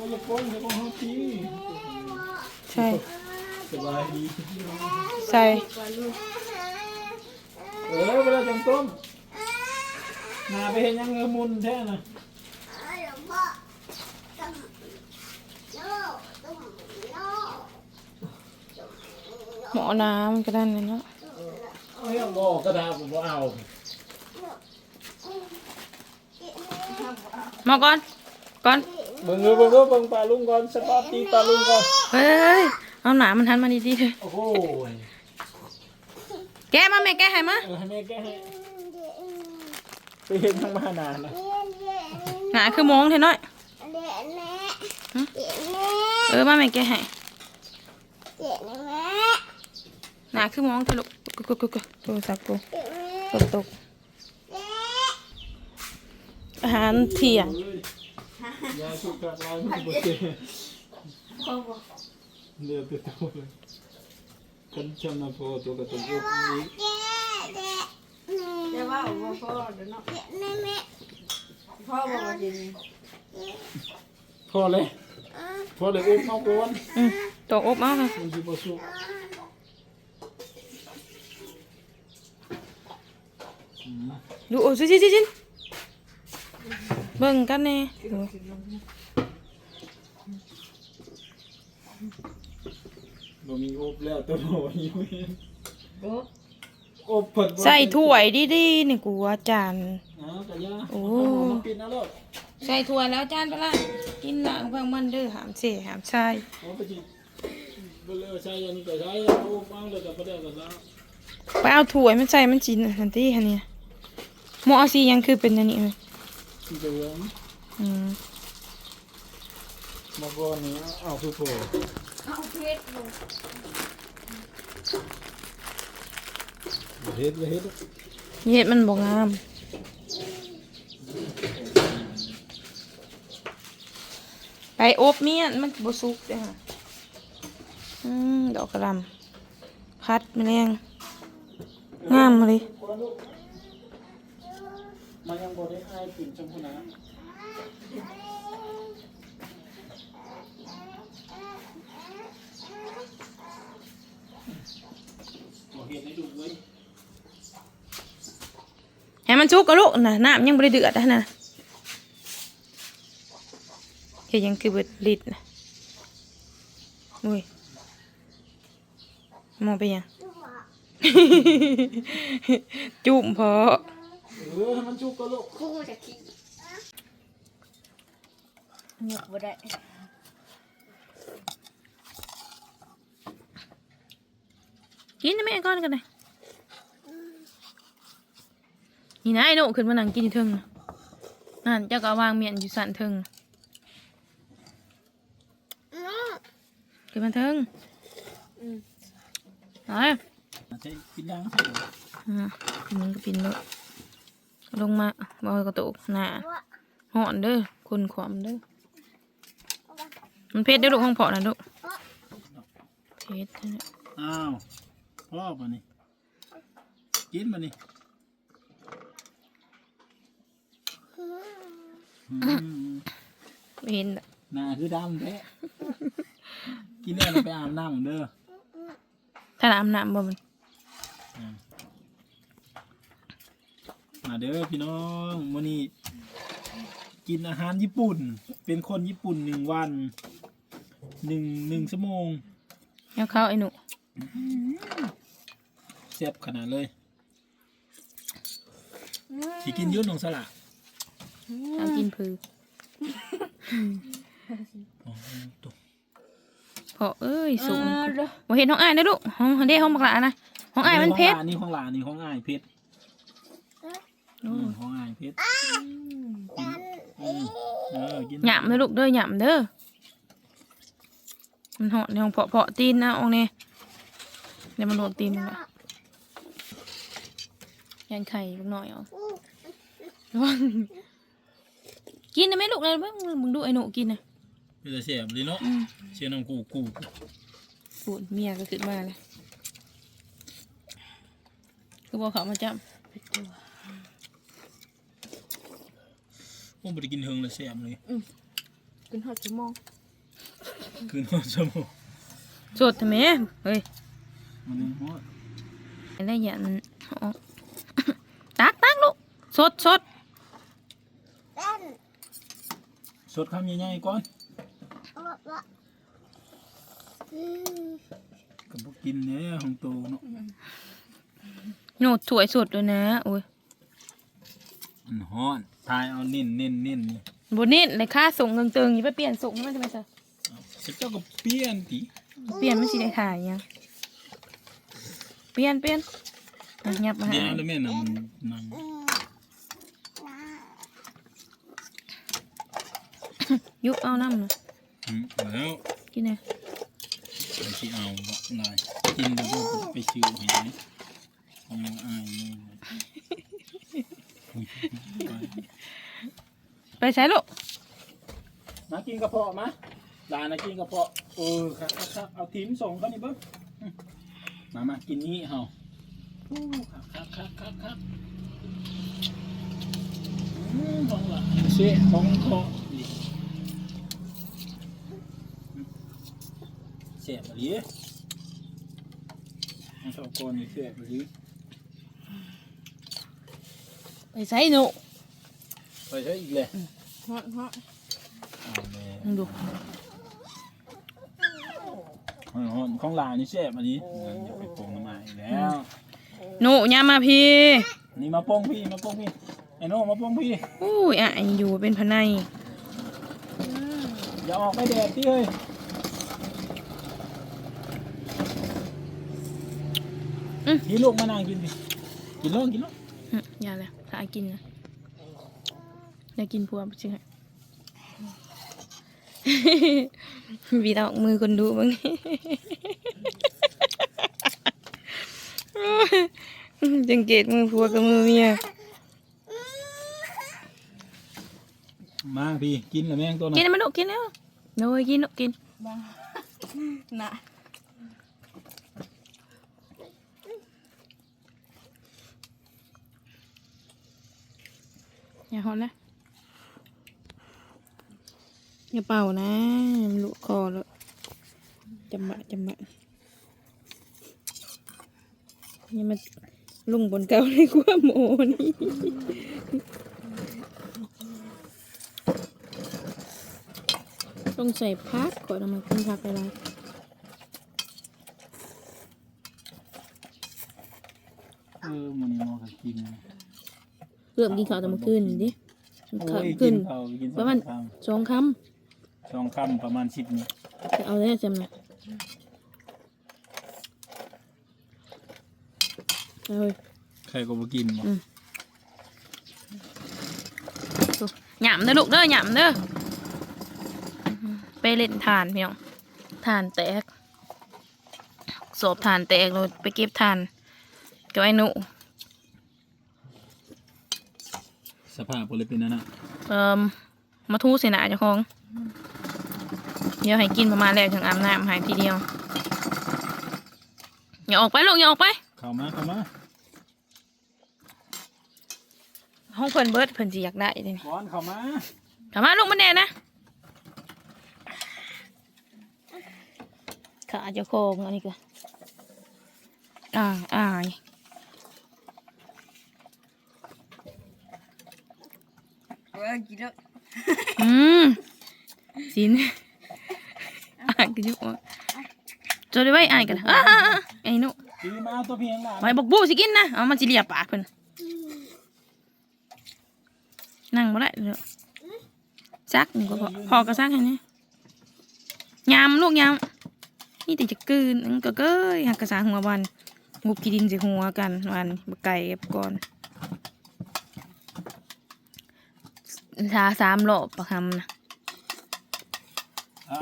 ก็จะป้อนจะป้อนฮอตพี่ใช่สบายดีใส่เออเวลาจังต้มนาไปเห็นยังเงือมุนแท้น่ะหมอน้ำก็ได้เลยเนาะเอายังบอกกระดาษผมบ่เอาหมอก่อนก่อน เบิ่งเบิ่งเบิ่งเบิ่งปลาลุงก่อนสปาร์ตี้ปลาลุงก่อนเฮ้ยเอาหนามันทันมาดีๆเลยโอ้โหแกะมาแม่แกะให้มาเออให้แม่แก้ให้ไปเห็นทั้งมานานนะหนาคือมองเท่น้อยเออมาแม่แกะให้หนาคือมองเท่ลูกกุ๊กกุ๊กกุ๊กกุ๊กโทรศัพท์กูฝนตกอาหารเที่ยง ยาสุกกัดลายมันบ่เจ็บเลือดตัวโตเลยกันชำนาโพตัวกับตัวอุบอีกจะว่าบ่พ่อเดี๋ยวเนาะพ่อบอกว่าอย่างนี้พอเลยพอเลยอุบเอาก่อนอืมตกอบเอาค่ะมันสิบ่สุกดูโอ้ชิชิชิชิ เบิ่งกันแน่ดูบ่มีอุบแล้วตัวโตอยู่เห็นโอ้อบเพิ่นบ่ใส่ถ้วยดีๆนี่กูว่าจานอ๋อกะยาโอ้มันปิดนะลูกใส่ถ้วยแล้วจานไปละกินหลังเพิ่งมันเด้อหามเสหามใช่โอ้ไปสิบ่เลยใช้อันนี้ก็ใช้เอาอุบเอาเลยก็บ่ได้ก็ซะไปเอาถ้วยมันใส่มันจินทันทีฮะเนี่ยหมอเอาสียังคือเป็นอันนี้เลย ที่เหลืองอืมมาก่อนนี้เอาคือโผล่เอาเพชรลงเฮ็ดเฮ็ดเฮ็ดมันบ่งามไปอบเมียนมันบ่สุกเด้อค่ะอืมดอกกระหลำพัดแมลงงามเลย มันยังบ่ได้อายกินชมพูนะบ่เฮ็ดให้ดูเว้ยให้มันสุกก็ลูกนะน้ำยังบ่ได้เดือดนะเฮ็ดหยังคือเบิดลิดนะอุ้ยมองไปยัง จุ่มพอ เออให้มันจุกก็ลูกคู่จะขี้หยุดบ่ได้กินได้ไหมก่อนกันเลยนี่นะไอ้หนูขึ้นมานั่งกินอยู่เทึงน่ะนั่นเจ้าก็เอาวางเมียนอยู่สันเทึงขึ้นมาเทึงเอาเลยใช้กินยัง อ่ามันก็ปินเลย ลงมาบอยกระตุกหน้าหอนเด้อคนขวามเด้อมันเพชรเด้อลูกห้องเพาะนะลูกเพชรเนี่ยอ้าวพ่อป่ะนี่กินป่ะนี่อืมไม่เห็นน่ะหน้าคือดำแท้กินเนี่ยเราไปอาบน้ำเด้อถ้าน้ำน้ำบ่มัน มาเด้อพี่น้องมื้อนี้กินอาหารญี่ปุ่น เป็นคนญี่ปุ่นหนึ่งวันหนึ่งหนึ่งชั่วโมงแล้วเข้าไอ้หนูแซ่บขนาดเลยสิกินอยุ่นของสละเอากินพืออ๋อตกเพาะเอ้ยสูงบ่เห็นห้องอ้ายนะลูกห้องเด้ห้องบักหลานะห้องอ้ายมันเพชรนี่ของหลานนี่ของอ้ายเพชร อืมของอ้ายเพชรอืมเออกินหยำเด้อลูกเด้อหยำเด้อ มันเหาะในห้องเพาะเพาะตีนนะองค์นี้เดี๋ยวมันโดนตีนมันละยันไข่ลูกหน่อยเอะระวังกินนะแม่ลูกเลยเบิ่งมึงดูไอ้หนูกินนะเป็นแต่เสียบเลยเนาะอืมเสียน้ำกูกูปูดเมียก็ขึ้นมาเลยคือบอกเขามาจับ ผมไม่ได้กินเฮิงเลยเสียบเลยกินหอดชั่วโมงคืนหัวชั่วโมงสดทำไมเฮ้ยมันนี่ฮอดอะไรอย่างนั้นเอาตักตักลูกสดสดสดคำใหญ่ๆก่อนก็บ่กินแหน่ของโตเนาะโนดสวยสดด้วยนะโอ้ย มันฮ้อนทายเอาเน้นเน้นเน้นนี่บนนี้เลยค่าส่งเงินเติงอย่าไปเปลี่ยนส่งให้มันจะไปซะเอาเจ้าก็เปลี่ยนติเปลี่ยนมันสิได้ขายยังเปลี่ยนเปลี่ยนอะยับมาเดี๋ยหาวแล้วแม่น่ะมันนั่งยุบเอาน้ำนะอืมแล้วกินไงไปสิเอาบ่นายกินแล้วก็ไปซื้อให้ไหมเอามาอายนี่ไป ไปใช้ลูกมากินกระเพาะมาลานะกินกระเพาะเออครับครับเอาทีมส่งเขานี่เบิ้งมมามากินนี่เฮาอู้ครับครับครับครับครับอืมของหลานเสียของคอเสียบอะไรให้ชอบก่อนนี่เสียบอะไร ไปใช้หนูไปใช้อีกเลยหอดหอดเอาแม่มึงดูของของหลานนี่เสียบอะไรงั้นอย่าไปโปงน้ำมันอีกแล้วหนูยามาพี่นี่มาโป้งพี่มาโป้งพี่ไอ้โน่มาโป้งพี่อุ้ยอะอยู่เป็นพนัยอย่าออกไปแดดพี่เฮ้ยพี่ลูกมานั่งกินดิกินโลกกินโลกอืมอย่าเลย ถ้าไอ้กินนะอย่ากินพวกจริงวีดอกมือคนดูบ้างจังเกตมือพัวกับมือเมีย มาพี่ กินแล้วแม่งตัวกินน่ะแล้วมาลูกกินแล้วโน้ยกินลูกกินบ้าน่ะ อย่าหอนนะ อย่าเป่านะมันลุกคอแล้วจำบะจำบะอย่ามาลุงบนเก่าเลยกว่าโมนี่ต้องใส่พักก่อนเอามาขึ้นพักไปแล้ว เออมันนี่มอกันกิน เริ่มกินข้าวแต่เมื่อคืนนี่ดิโอ้ข้าวยกิขึ้นนข้าวกินประมาณสองคสองคำสองคำประมาณสิบนี่ำจะเอาได้จำนะเอาเลยใครก็บ่กินบ่อืม หยำเด้อลูกเด้อหยำเด้อไปเล่นทานพี่น้องทานแตกสอบทานแตกเราไปเก็บทานกับไอ้หนู สภาพบ่เลยเป็นนั่นน่ะเอ่อมาทูเสนาเจ้าของ เดี๋ยวให้กินประมาณแล้วถึงอาบน้ำหายทีเดียว อย่าออกไปลูกอย่าออกไป เข้ามาเข้ามาห้องเพิ่นเบิดเพิ่นสิอยากได้เลยก้อนเข้ามากลับมาลูกมันแน่นะขาเจ้าของอันนี้ก็อ่าอ่าย ออกินแล้วอืมสินอ่านกันอยู่ว่าจะได้ไว้อ่านกันอ่าอ่าอ่าไอ้หนูพี่มาเอาตัวเพียงหลานไว้บอกบูสิกินนะเอามันสิเลียปากเพิ่นนั่งบ่ได้เลยซักนี่ก็พอพอก็ซักให้นี่ยำลูกยำนี่แต่จะกลืนอันก็เก้ยหักกระสาหัววันงูกีดินใส่หัวกันวันบไก่กับก่อน ทาสามรอบประคำนะฮะ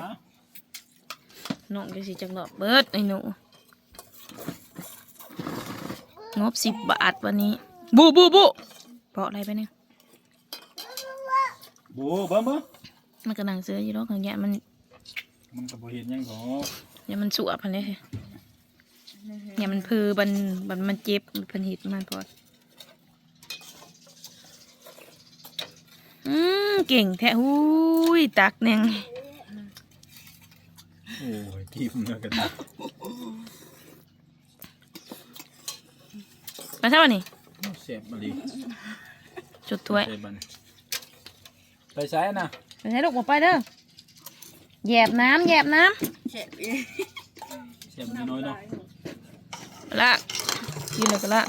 น้องจะสิจักรอบเบิดไอ้หนูงบสิบบาทวันนี้ บูบูบูเพราะอะไรไปเนี่ยโบเบิ่งเบิ่งมันกำลังเสืออยู่แล้วอย่างเงี้ยมัน มันก็บ่เห็นหยังดอกอย่ามันสวบพันเลยอย่ามันพือบันบันมันเจ็บมันพันหิดมันพอ อืมเก่งแท้หูยยตักแนงโอ้ยทิมแล้วกันมาใช่ป่ะนี่เสียบมาดิจุดถ้วยใส่บันไปใช้นะไปใช้ลูกมาไปเด้อแยบน้ำแยบน้เจ็บอีเสียบน้อยๆเนาะำละกินเลยก็ละ